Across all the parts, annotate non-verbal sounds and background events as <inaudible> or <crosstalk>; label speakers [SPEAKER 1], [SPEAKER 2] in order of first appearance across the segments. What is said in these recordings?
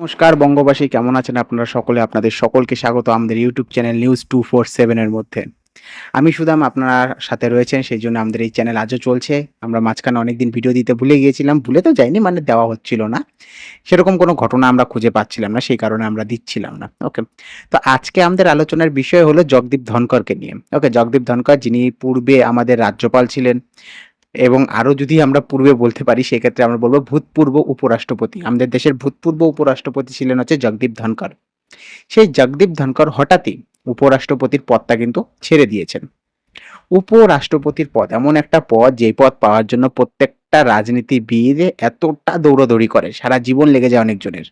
[SPEAKER 1] নমস্কার বঙ্গবাসী, কেমন আছেন আপনারা সকলে? আপনাদের সকলকে স্বাগত আমাদের YouTube channel news two four সেভেনের মধ্যে। আমি সুদাম, আপনার সাথে রয়েছেন, সেই জন্য আমাদের এই চ্যানেল আজও চলছে। আমরা মাঝখানে অনেকদিন ভিডিও দিতে ভুলে গিয়েছিলাম, ভুলে তো যাইনি মানে দেওয়া হচ্ছিল না। সেরকম কোনো ঘটনা আমরা খুঁজে পাচ্ছিলাম না, সেই কারণে আমরা দিচ্ছিলাম না। ওকে তো আজকে আমাদের আলোচনার বিষয় হলো জগদীপ ধনকরকে নিয়ে। ওকে জগদীপ ধনকর যিনি পূর্বে আমাদের রাজ্যপাল ছিলেন এবং আরও যদি আমরা পূর্বে বলতে পারি, সেক্ষেত্রে আমরা বলব ভূতপূর্ব উপরাষ্ট্রপতি। আমাদের দেশের ভূতপূর্ব উপরাষ্ট্রপতি ছিলেন হচ্ছে জগদীপ ধনকর সেই জগদীপ ধনকর হঠাৎই উপরাষ্ট্রপতির পদটা কিন্তু ছেড়ে দিয়েছেন। উপরাষ্ট্রপতির পদ এমন একটা পদ যে পদ পাওয়ার জন্য প্রত্যেকটা রাজনীতিবিদ এতটা দৌড়দৌড়ি করে, সারা জীবন লেগে যায় অনেকজনের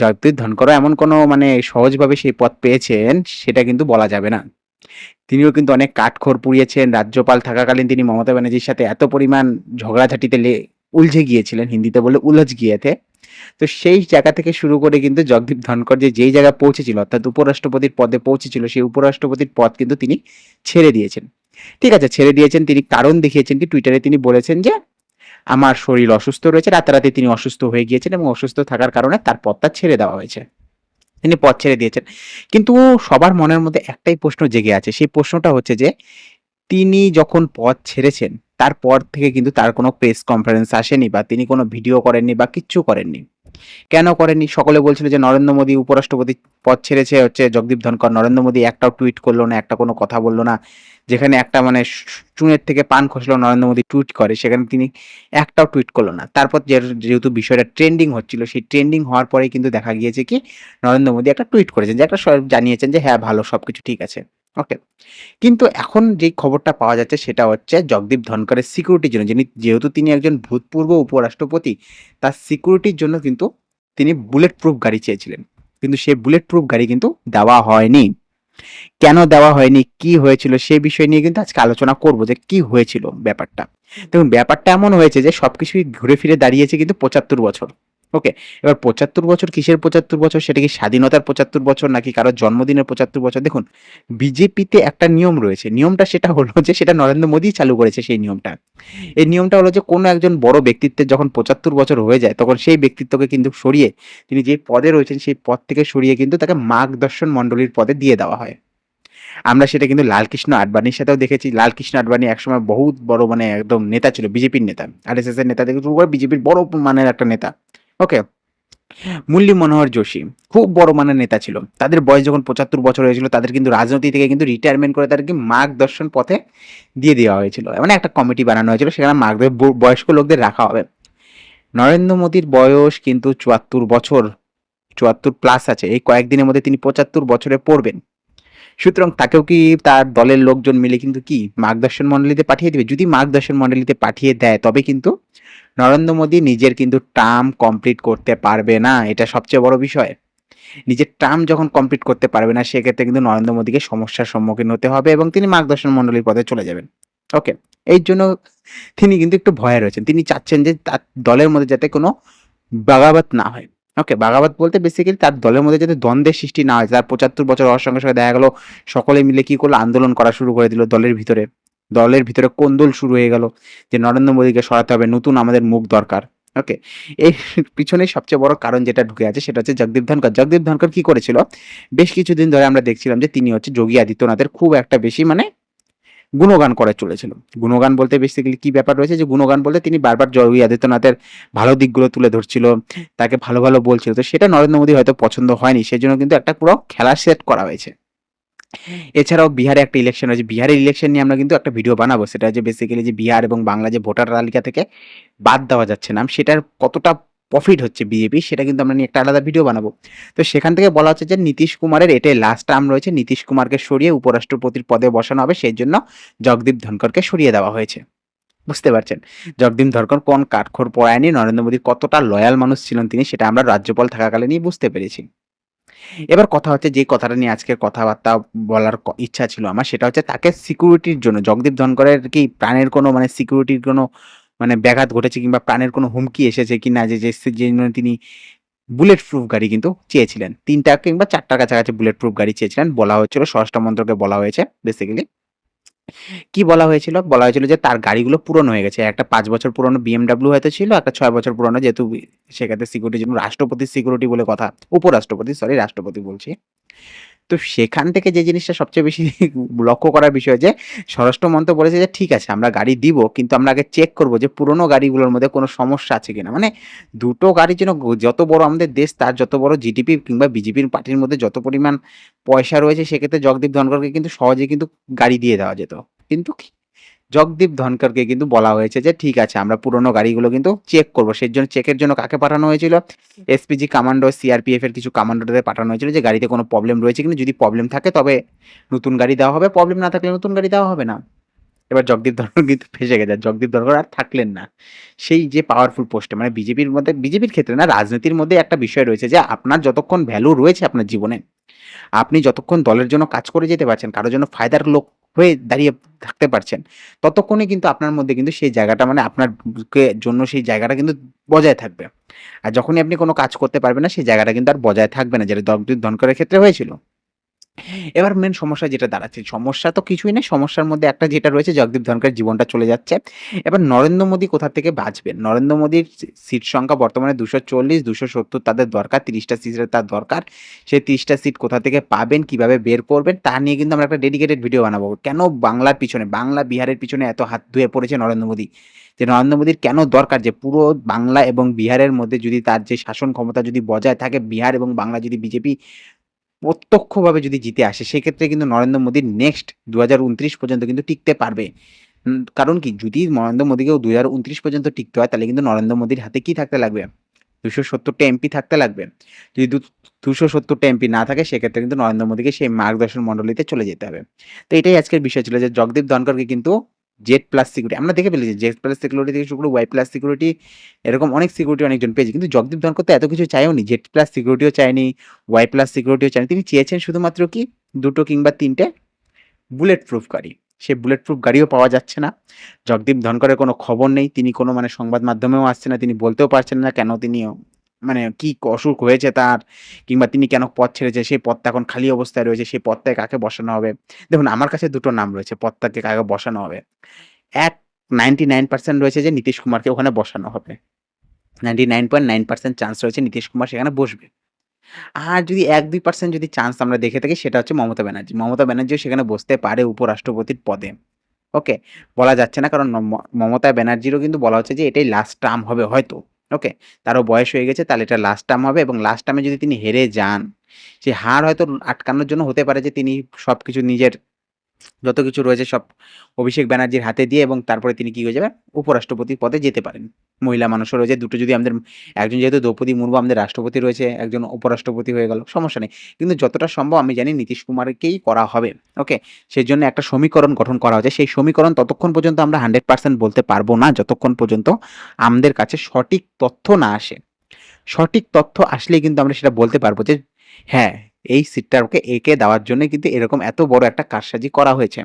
[SPEAKER 1] জগদীপ ধনকরও এমন কোনো মানে সহজভাবে সেই পদ পেয়েছেন, সেটা কিন্তু বলা যাবে না। তিনিও কিন্তু অনেক কাঠখড় পুড়িয়েছেন। রাজ্যপাল থাকাকালীন তিনি মমতা ব্যানার্জির সাথে এত পরিমাণ ঝগড়াঝাটিতে উলঝে গিয়েছিলেন হিন্দিতে বলে উলঝ গিয়েতে। তো সেই জায়গা থেকে শুরু করে কিন্তু জগদীপ ধনকর যে যেই জায়গায় পৌঁছেছিল, অর্থাৎ উপরাষ্ট্রপতির পদে পৌঁছেছিল, সেই উপরাষ্ট্রপতির পদ কিন্তু তিনি ছেড়ে দিয়েছেন। ঠিক আছে, ছেড়ে দিয়েছেন, তিনি কারণ দেখিয়েছেন কি টুইটারে তিনি বলেছেন যে, আমার শরীর অসুস্থ রয়েছে। রাতারাতি তিনি অসুস্থ হয়ে গিয়েছেন এবং অসুস্থ থাকার কারণে তার পদটা ছেড়ে দেওয়া হয়েছে। তিনি পথ ছেড়ে দিয়েছেন। কিন্তু সবার মনের মধ্যে একটাই প্রশ্ন জেগে আছে। সেই প্রশ্নটা হচ্ছে যে, তিনি যখন পথ ছেড়েছেন, তারপর থেকে কিন্তু তার কোনো প্রেস কনফারেন্স আসেনি বা তিনি কোনো ভিডিও করেননি বা কিচ্ছু করেননি। কেন করেননি? সকলে বলছিল যে নরেন্দ্র মোদী উপরাষ্ট্রপতি পদ ছেড়েছে, হচ্ছে জগদীপ ধনকর নরেন্দ্র মোদী একটাও টুইট করল না, একটা কোনো কথা বলল না। যেখানে একটা মানে চুনের থেকে পান খসলো, নরেন্দ্র মোদী টুইট করে, সেখানে তিনি একটাও টুইট করল না। তারপর যেহেতু বিষয়টা ট্রেন্ডিং হচ্ছিল, সেই ট্রেন্ডিং হওয়ার পরে কিন্তু দেখা গিয়েছে কি, নরেন্দ্র মোদী একটা টুইট করেছেন, যে একটা জানিয়েছেন যে হ্যাঁ ভালো, সবকিছু ঠিক আছে। ওকে কিন্তু এখন যেই খবরটা পাওয়া যাচ্ছে সেটা হচ্ছে জগদীপ ধনকরের সিকিউরিটির জন্য। যিনি যেহেতু তিনি একজন ভূতপূর্ব উপরাষ্ট্রপতি, তার সিকিউরিটির জন্য কিন্তু তিনি বুলেট প্রুফ গাড়ি চেয়েছিলেন। কিন্তু সেই বুলেট প্রুফ গাড়ি কিন্তু দেওয়া হয়নি। কেন দেওয়া হয়নি? কি হয়েছিল? সে বিষয় নিয়ে কিন্তু আজকে আলোচনা করব যে কি হয়েছিল ব্যাপারটা। দেখুন, ব্যাপারটা এমন হয়েছে যে সবকিছুই ঘুরে ফিরে দাঁড়িয়েছে কিন্তু পঁচাত্তর বছর। ওকে এবার পঁচাত্তর বছর কিসের পঁচাত্তর বছর? সেটা কি স্বাধীনতার পঁচাত্তর বছর নাকি কারোর জন্মদিনের পঁচাত্তর বছর? দেখুন, বিজেপিতে একটা নিয়ম রয়েছে। নিয়মটা সেটা হলো যে, সেটা নরেন্দ্র মোদী চালু করেছে সেই নিয়মটা। এই নিয়মটা হলো যে, কোনো একজন বড় ব্যক্তিত্বের যখন পঁচাত্তর বছর হয়ে যায়, তখন সেই ব্যক্তিত্বকে কিন্তু সরিয়ে তিনি যে পদে রয়েছেন, সেই পদ থেকে সরিয়ে কিন্তু তাকে মার্গদর্শন মণ্ডলীর পদে দিয়ে দেওয়া হয়। আমরা সেটা কিন্তু লালকৃষ্ণ আডবাণীর সাথেও দেখেছি। লালকৃষ্ণ আডবাণী একসময় বহুত বড় মানে একদম নেতা ছিল, বিজেপির নেতা আর এস এস এর নেতা থেকে শুরু করে বিজেপির বড় মানের একটা নেতা। ওকে মুরলী মনোহর যোশী, খুব বড় মানের নেতা ছিল। তাদের বয়স যখন পঁচাত্তর বছর হয়েছিল, তাদের কিন্তু রাজনীতি থেকে কিন্তু রিটায়ারমেন্ট করে তাদেরকে মার্গদর্শন পথে দিয়ে দেওয়া হয়েছিল। মানে একটা কমিটি বানানো হয়েছিল, সেখানে মার্গ বয়স্ক লোকদের রাখা হবে। নরেন্দ্র মোদীর বয়স কিন্তু চুয়াত্তর বছর, চুয়াত্তর প্লাস আছে। এই কয়েকদিনের মধ্যে তিনি পঁচাত্তর বছরে পড়বেন। সুতরাং তাকেও কি তার দলের লোকজন মিলে কিন্তু কি মার্গদর্শন মণ্ডলীতে পাঠিয়ে দিবে? যদি মার্গদর্শন মণ্ডলীতে পাঠিয়ে দেয়, তবে কিন্তু নরেন্দ্র মোদী নিজের কিন্তু টার্ম কমপ্লিট করতে পারবে না। এটা সবচেয়ে বড় বিষয়। নিজের টার্ম যখন কমপ্লিট করতে পারবে না, সেক্ষেত্রে কিন্তু নরেন্দ্র মোদীকে সমস্যার সম্মুখীন হতে হবে এবং তিনি মার্গদর্শন মণ্ডলীর পথে চলে যাবেন। ওকে এই জন্য তিনি কিন্তু একটু ভয়ে রয়েছেন। তিনি চাচ্ছেন যে তার দলের মধ্যে যাতে কোনো বাগাবাত না হয়। ওকে বাগাবাত বলতে বেসিক্যালি তার দলের মধ্যে যাতে দ্বন্দ্বের সৃষ্টি না হয়, তার পঁচাত্তর বছর হওয়ার সঙ্গে সঙ্গে দেখা গেল সকলে মিলে কি করল? আন্দোলন করা শুরু করে দিল দলের ভিতরে। দলের ভিতরে কোন্দল শুরু হয়ে গেল? যে নরেন্দ্র মোদীকে সরাতে হবে, নতুন আমাদের মুখ দরকার। ওকে এই পিছনে সবচেয়ে বড় কারণ যেটা ঢুকে আছে, সেটা হচ্ছে জগদীপ ধনকর জগদীপ ধনকর কি করেছিল? বেশ কিছুদিন ধরে আমরা দেখছিলাম যে তিনি হচ্ছে যোগী আদিত্যনাথের খুব একটা বেশি মানে গুণগান করে চলেছিল। গুণগান বলতে বেসিক্যালি কি ব্যাপার রয়েছে যে গুণগান বলতে তিনি বারবার যোগী আদিত্যনাথের ভালো দিকগুলো তুলে ধরছিল, তাকে ভালো ভালো বলছিল। তো সেটা নরেন্দ্র মোদী হয়তো পছন্দ হয়নি, সেজন্য কিন্তু একটা পুরো খেলা সেট করা হয়েছে। এছাড়াও বিহারে একটা ইলেকশন হয়েছে বিহারের ইলেকশন নিয়ে আমরা কিন্তু একটা ভিডিও বানাবো। সেটা যে বেসিক্যালি যে বিহার এবং বাংলা যে ভোটার তালিকা থেকে বাদ দেওয়া যাচ্ছে না। সেটার কতটা প্রফিট হচ্ছে বিজেপি সেটা কিন্তু আমরা নিয়ে একটা আলাদা ভিডিও বানাবো। তো সেখান থেকে বলা হচ্ছে যে নীতিশ কুমারের এটাই লাস্ট টার্ম রয়েছে, নীতিশ কুমারকে সরিয়ে উপরাষ্ট্রপতির পদে বসানো হবে, সেই জন্য জগদীপ ধনকরকে সরিয়ে দেওয়া হয়েছে। বুঝতে পারছেন? জগদীপ ধনকর কোন কাঠখড় পড়ায়নি নরেন্দ্র মোদীর কতটা লয়াল মানুষ ছিলেন তিনি, সেটা আমরা রাজ্যপাল থাকাকালীনই বুঝতে পেরেছি। এবার কথা হচ্ছে যে কথাটা নিয়ে আজকে কথাবার্তা বলার ইচ্ছা ছিল আমার, সেটা হচ্ছে তাকে সিকিউরিটির জন্য, জগদীপ ধনকরের কি প্রাণের কোনো মানে সিকিউরিটির কোনো মানে ব্যাঘাত ঘটেছে কিংবা প্রাণের কোনো হুমকি এসেছে কিনা যে যে যে তিনি বুলেট প্রুফ গাড়ি কিন্তু চেয়েছিলেন তিনটা কিংবা চারটার কাছাকাছি বুলেট প্রুফ গাড়ি চেয়েছিলেন বলা হয়েছিল স্বরাষ্ট্র মন্ত্রকে বলা হয়েছে বেসিক্যালি কি বলা হয়েছিল? বলা হয়েছিল যে তার গাড়িগুলো পুরনো হয়ে গেছে। একটা পাঁচ বছর পুরনো BMW হয়তো ছিল, একটা ছয় বছর পুরনো যেহেতু সেক্ষেত্রে সিকিউরিটির জন্য রাষ্ট্রপতির সিকিউরিটি বলে কথা। উপরাষ্ট্রপতি সরি রাষ্ট্রপতি বলছি। তো সেখান থেকে যে জিনিসটা সবচেয়ে বেশি <laughs> লক্ষ্য করার বিষয় যে, স্বরাষ্ট্র মন্ত্রক বলেছে যে, ঠিক আছে, আমরা গাড়ি দিব, কিন্তু আমরা আগে চেক করব যে, পুরনো গাড়িগুলোর মধ্যে কোনো সমস্যা আছে কিনা। মানে দুটো গাড়ির জন্য যত বড় আমাদের দেশ, তার যত বড় জিডিপি কিংবা বিজেপির পার্টির মধ্যে যত পরিমাণ পয়সা রয়েছে, সেক্ষেত্রে জগদীপ ধনগরকে কিন্তু সহজে কিন্তু গাড়ি দিয়ে দেওয়া যেত। কিন্তু জগদীপ ধনকরকে কিন্তু বলা হয়েছে যে ঠিক আছে আমরা পুরনো গাড়িগুলো কিন্তু চেক করব। সেজন্য চেকের জন্য কাকে পাঠানো হয়েছিল? এসপিজি কমান্ডো, সিআরপিএফ এর কিছু কমান্ডোদের পাঠানো হয়েছিল যে গাড়িতে কোনো প্রবলেম রয়েছে কিনা। যদি প্রবলেম থাকে তবে নতুন গাড়ি দেওয়া হবে। প্রবলেম না থাকলে নতুন গাড়ি দেওয়া হবে না। এবার জগদীপ ধনখড় কিন্তু ফেঁসে গেছে। জগদীপ ধনখড় আর থাকলেন না। সেই যে পাওয়ারফুল পোস্টে মানে বিজেপির মধ্যে বিজেপির ক্ষেত্রে না রাজনীতির মধ্যে একটা বিষয় রয়েছে যে আপনার যতক্ষণ ভ্যালু রয়েছে আপনার জীবনে, আপনি যতক্ষণ দলের জন্য কাজ করে যেতে পারছেন, কারও জন্য ফায়দার লোক হয়ে দাঁড়িয়ে থাকতে পারছেন, ততক্ষণে কিন্তু আপনার মধ্যে কিন্তু সেই জায়গাটা মানে আপনার জন্য সেই জায়গাটা কিন্তু বজায় থাকবে। আর যখনই আপনি কোনো কাজ করতে পারবেন না সেই জায়গাটা কিন্তু আর বজায় থাকবে না যেটা ধনকরের ক্ষেত্রে হয়েছিল। এবার মেন সমস্যা যেটা দাঁড়াচ্ছে, সমস্যা তো কিছুই নেই। সমস্যার মধ্যে একটা যেটা রয়েছে জগদীপ ধনখড়ের জীবনটা চলে যাচ্ছে। এবার নরেন্দ্র মোদী কোথা থেকে বাঁচবেন? নরেন্দ্র মোদীর সিট সংখ্যা বর্তমানে ২৪০, ২৭০ তাদের দরকার। তিরিশটা সিটের তার দরকার। সেই ৩০ টা সিট কোথা থেকে পাবেন, কীভাবে বের করবেন তা নিয়ে কিন্তু আমরা একটা ডেডিকেটেড ভিডিও বানাবো। কেন বাংলার পিছনে, বাংলা বিহারের পিছনে এত হাত ধুয়ে পড়েছে নরেন্দ্র মোদী? যে নরেন্দ্র মোদীর কেন দরকার যে পুরো বাংলা এবং বিহারের মধ্যে যদি তার যে শাসন ক্ষমতা যদি বজায় থাকে, বিহার এবং বাংলা যদি বিজেপি প্রত্যক্ষভাবে যদি জিতে আসে, সেক্ষেত্রে কিন্তু নরেন্দ্র মোদী নেক্সট ২০২৯ পর্যন্ত কিন্তু টিকতে পারবে। কারণ কি যদি নরেন্দ্র মোদীকেও ২০২৯ পর্যন্ত টিকতে হয়, তাহলে কিন্তু নরেন্দ্র মোদীর হাতে কি থাকতে লাগবে? ২৭০ টা এমপি থাকতে লাগবে। যদি দু ২৭০ টা এমপি না থাকে, সেক্ষেত্রে কিন্তু নরেন্দ্র মোদীকে সেই মার্গদর্শন মণ্ডলীতে চলে যেতে হবে। তো এটাই আজকের বিষয় ছিল যে জগদীপ ধনখড়কে কিন্তু জেড প্লাস সিকিউরিটি আমরা দেখে ফেলেছি জেড প্লাস সিকিউরিটি থেকে শুরু করে ওয়াই প্লাস সিকিউরিটি এরকম অনেক সিকিউরিটি অনেকজন পেয়েছে। কিন্তু জগদীপ ধনখড় তো এত কিছু চায়ওনি। জেড প্লাস সিকিউরিটিও চায়নি, ওয়াই প্লাস সিকিউরিটিও চায়নি। তিনি চেয়েছেন শুধুমাত্র কি দুটো কিংবা তিনটে বুলেট প্রুফ গাড়ি। সেই বুলেট প্রুফ গাড়িও পাওয়া যাচ্ছে না। জগদীপ ধনকরের কোনো খবর নেই। তিনি কোনো মানে সংবাদ মাধ্যমেও আসছে না। তিনি বলতেও পারছেন না কেন তিনি মানে কি অসুখ হয়েছে তার কিংবা তিনি কেন পথ ছেড়েছে, সেই পথটা এখন খালি অবস্থায় রয়েছে। সেই পদটায় কাকে বসানো হবে? দেখুন, আমার কাছে দুটো নাম রয়েছে পদটাকে কাকে বসানো হবে। এক 99% রয়েছে যে নীতিশ কুমারকে ওখানে বসানো হবে। 99.9% চান্স রয়েছে নীতিশ কুমার সেখানে বসবে। আর যদি ১-২% যদি চান্স আমরা দেখে থাকি, সেটা হচ্ছে মমতা ব্যানার্জি। মমতা ব্যানার্জিও সেখানে বসতে পারে উপরাষ্ট্রপতির পদে। ওকে? বলা যাচ্ছে না, কারণ মমতা ব্যানার্জিরও কিন্তু বলা হচ্ছে যে এটাই লাস্ট টার্ম হবে হয়তো। ওকে? তারও বয়স হয়ে গেছে তাহলে এটা লাস্ট টার্ম হবে এবং লাস্ট টার্মে যদি তিনি হেরে যান, সে হার হয়তো আটকানোর জন্য হতে পারে যে তিনি সব কিছু নিজের যত কিছু রয়েছে সব অভিষেক ব্যানার্জির হাতে দিয়ে এবং তারপরে তিনি কি হয়ে যাবেন? উপরাষ্ট্রপতির পদে যেতে পারেন। মহিলা মানুষও রয়েছে দুটো যদি আমাদের একজন যেহেতু দ্রৌপদী মুর্মু আমাদের রাষ্ট্রপতি রয়েছে, একজন উপরাষ্ট্রপতি হয়ে গেল। সমস্যা নেই। কিন্তু যতটা সম্ভব আমি জানি নীতিশ কুমারকেই করা হবে। ওকে? সেজন্য একটা সমীকরণ গঠন করা হয়েছে। সেই সমীকরণ ততক্ষণ পর্যন্ত আমরা 100% বলতে পারব না যতক্ষণ পর্যন্ত আমাদের কাছে সঠিক তথ্য না আসে। সঠিক তথ্য আসলেই কিন্তু আমরা সেটা বলতে পারব যে হ্যাঁ, এই সিটটা ওকে একে দেওয়ার জন্য কিন্তু এরকম এত বড় একটা কারসাজি করা হয়েছে।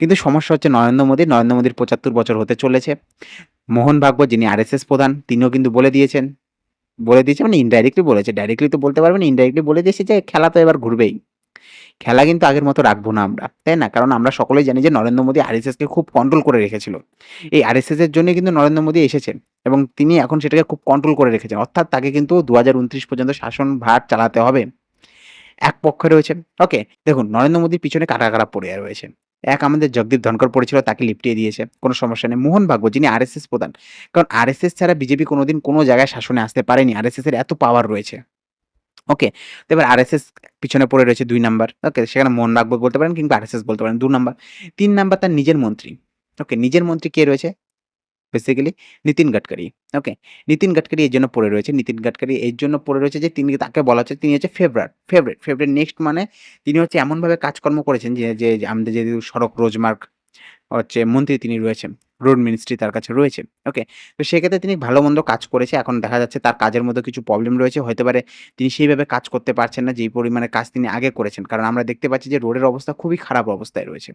[SPEAKER 1] কিন্তু সমস্যা হচ্ছে নরেন্দ্র মোদী, নরেন্দ্র মোদীর ৭৫ বছর হতে চলেছে। মোহন ভাগবত যিনি আরএসএস প্রধান তিনিও কিন্তু বলে দিয়েছেন। বলে দিয়েছে মানে ইনডাইরেক্টলি বলেছে। ডাইরেক্টলি তো বলতে পারবেন ইনডাইরেক্টলি বলে দিয়েছে যে খেলা তো এবার ঘুরবেই। খেলা কিন্তু আগের মতো রাখব না আমরা। তাই না? কারণ আমরা সকলেই জানি যে নরেন্দ্র মোদী আরএসএসকে খুব কন্ট্রোল করে রেখেছিল। এই আরএসএস এর জন্যই কিন্তু নরেন্দ্র মোদী এসেছেন এবং তিনি এখন সেটাকে খুব কন্ট্রোল করে রেখেছেন। অর্থাৎ তাকে কিন্তু ২০২৯ পর্যন্ত শাসন ভার চালাতে হবে। এক পক্ষে রয়েছে ওকে? দেখুন নরেন্দ্র মোদীর পিছনে কারা, কারা পড়ে রয়েছে। এক আমাদের জগদীপ ধনকর পড়েছিল তাকে লিপটিয়ে দিয়েছে। কোনো সমস্যা নেই। মোহন ভাগবত যিনি আরএসএস প্রধান। কারণ আরএসএস ছাড়া বিজেপি কোনোদিন কোনো জায়গায় শাসনে আসতে পারেনি। আরএসএস এর এত পাওয়ার রয়েছে। ওকে? তো এবার আরএসএস পিছনে পড়ে রয়েছে দুই নাম্বার। ওকে? সেখানে মোহন ভাগবত বলতে পারেন কিংবা আরএসএস বলতে পারেন দু নাম্বার। তিন নাম্বার তার নিজের মন্ত্রী। ওকে? নিজের মন্ত্রী কে রয়েছে? বেসিক্যালি নীতিন গাডকারি। ওকে? নীতিন গাডকারি এর জন্য পড়ে রয়েছে। নীতিন গাডকারি এর জন্য পড়ে রয়েছে যে, তিনি তাকে বলা হচ্ছে, তিনি হচ্ছে ফেভারেট ফেভারেট ফেভারিট নেক্সট মানে তিনি হচ্ছে এমনভাবে কাজকর্ম করেছেন যে যে আমাদের যে সড়ক, রোজমার্গ, হচ্ছে মন্ত্রী তিনি রয়েছেন। রোড মিনিস্ট্রি তার কাছে রয়েছে। ওকে? তো সেক্ষেত্রে তিনি ভালো-মন্দ কাজ করেছে। এখন দেখা যাচ্ছে তার কাজের মধ্যে কিছু প্রবলেম রয়েছে। হতে পারে তিনি সেইভাবে কাজ করতে পারছেন না, যেই পরিমাণে কাজ তিনি আগে করেছেন। কারণ আমরা দেখতে পাচ্ছি যে রোডের অবস্থা খুবই খারাপ অবস্থায় রয়েছে।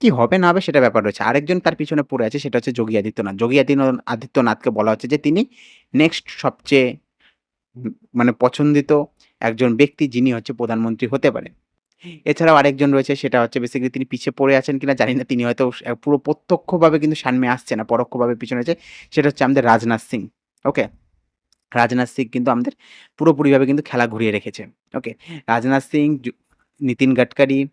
[SPEAKER 1] কি হবে না হবে সেটা ব্যাপার রয়েছে। আরেকজন তার পিছনে পড়ে আছে, সেটা হচ্ছে যোগী আদিত্যনাথ। যোগী আদিত্যনাথকে বলা হচ্ছে যে তিনি নেক্সট সবচেয়ে মানে পছন্দিত একজন ব্যক্তি যিনি হচ্ছে প্রধানমন্ত্রী হতে পারেন। এছাড়াও আরেকজন রয়েছে সেটা হচ্ছে বেসিক্যালি তিনি পিছিয়ে পড়ে আছেন কিনা জানি না। তিনি হয়তো পুরো প্রত্যক্ষভাবে কিন্তু সামনে আসছে না। পরোক্ষভাবে পিছনে আছে। সেটা হচ্ছে আমাদের রাজনাথ সিং। ওকে? রাজনাথ সিং কিন্তু আমাদের পুরোপুরিভাবে কিন্তু খেলা ঘুরিয়ে রেখেছে। ওকে? রাজনাথ সিং, নীতিন গাডকারি,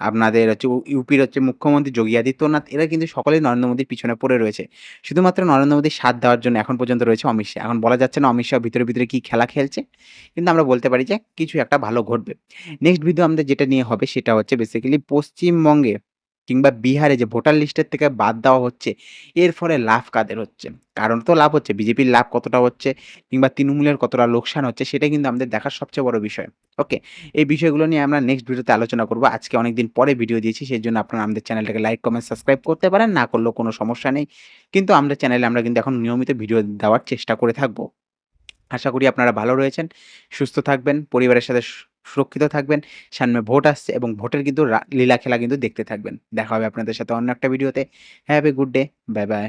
[SPEAKER 1] আপনাদের হচ্ছে ইউপির হচ্ছে মুখ্যমন্ত্রী যোগী আদিত্যনাথ এরা কিন্তু সকলেই নরেন্দ্র মোদীর পিছনে পড়ে রয়েছে। শুধুমাত্র নরেন্দ্র মোদীর সাথ দেওয়ার জন্য এখন পর্যন্ত রয়েছে অমিত শাহ। এখন বলা যাচ্ছে না অমিত শাহ ভিতরে, ভিতরে কী খেলা খেলছে। কিন্তু আমরা বলতে পারি যে কিছু একটা ভালো ঘটবে। নেক্সট ভিডিও আমাদের যেটা নিয়ে হবে সেটা হচ্ছে বেসিক্যালি পশ্চিমবঙ্গে কিংবা বিহারে যে ভোটার লিস্টের থেকে বাদ দেওয়া হচ্ছে, এর ফলে লাভ কাদের হচ্ছে? কারণ তো লাভ হচ্ছে। বিজেপির লাভ কতটা হচ্ছে কিংবা তৃণমূলের কতটা লোকসান হচ্ছে সেটাই কিন্তু আমাদের দেখার সবচেয়ে বড় বিষয়। ওকে? এই বিষয়গুলো নিয়ে আমরা নেক্সট ভিডিওতে আলোচনা করব। আজকে অনেকদিন পরে ভিডিও দিয়েছি সেই জন্য আপনারা আমাদের চ্যানেলটাকে লাইক, কমেন্ট, সাবস্ক্রাইব করতে পারেন। না করলেও কোনো সমস্যা নেই। কিন্তু আমাদের চ্যানেলে আমরা কিন্তু এখন নিয়মিত ভিডিও দেওয়ার চেষ্টা করে থাকব। আশা করি আপনারা ভালো রয়েছেন, সুস্থ থাকবেন, পরিবারের সাথে সুরক্ষিত থাকবেন। সামনে ভোট আসছে এবং ভোটের কিন্তু লীলা খেলা কিন্তু দেখতে থাকবেন। দেখা হবে আপনাদের সাথে অন্য একটা ভিডিওতে। Have a good day. Bye, bye.